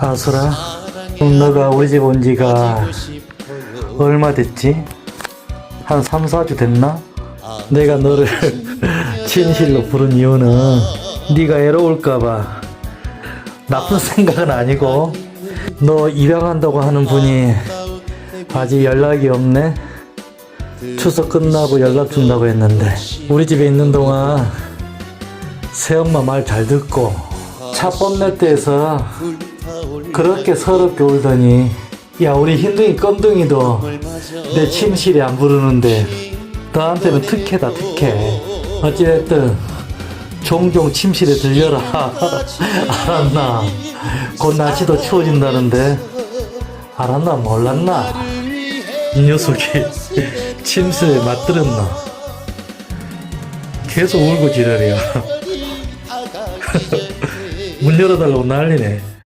아수라, 너가 우리 집 온 지가 얼마 됐지? 한 3, 4주 됐나? 내가 너를 친실로 부른 이유는 네가 애로울까봐 나쁜 생각은 아니고 너 입양한다고 하는 분이 아직 연락이 없네? 추석 끝나고 연락 준다고 했는데 우리 집에 있는 동안 새엄마 말 잘 듣고 차 뽐낼 때에서 그렇게 서럽게 울더니 야 우리 흰둥이 껌둥이도 내 침실에 안 부르는데 너한테는 특혜다 특혜. 어찌됐든 종종 침실에 들려라. 알았나? 곧 날씨도 추워진다는데. 알았나? 몰랐나? 이 녀석이 침실에 맞들었나? 계속 울고 지랄이야. 문 열어달라고 난리네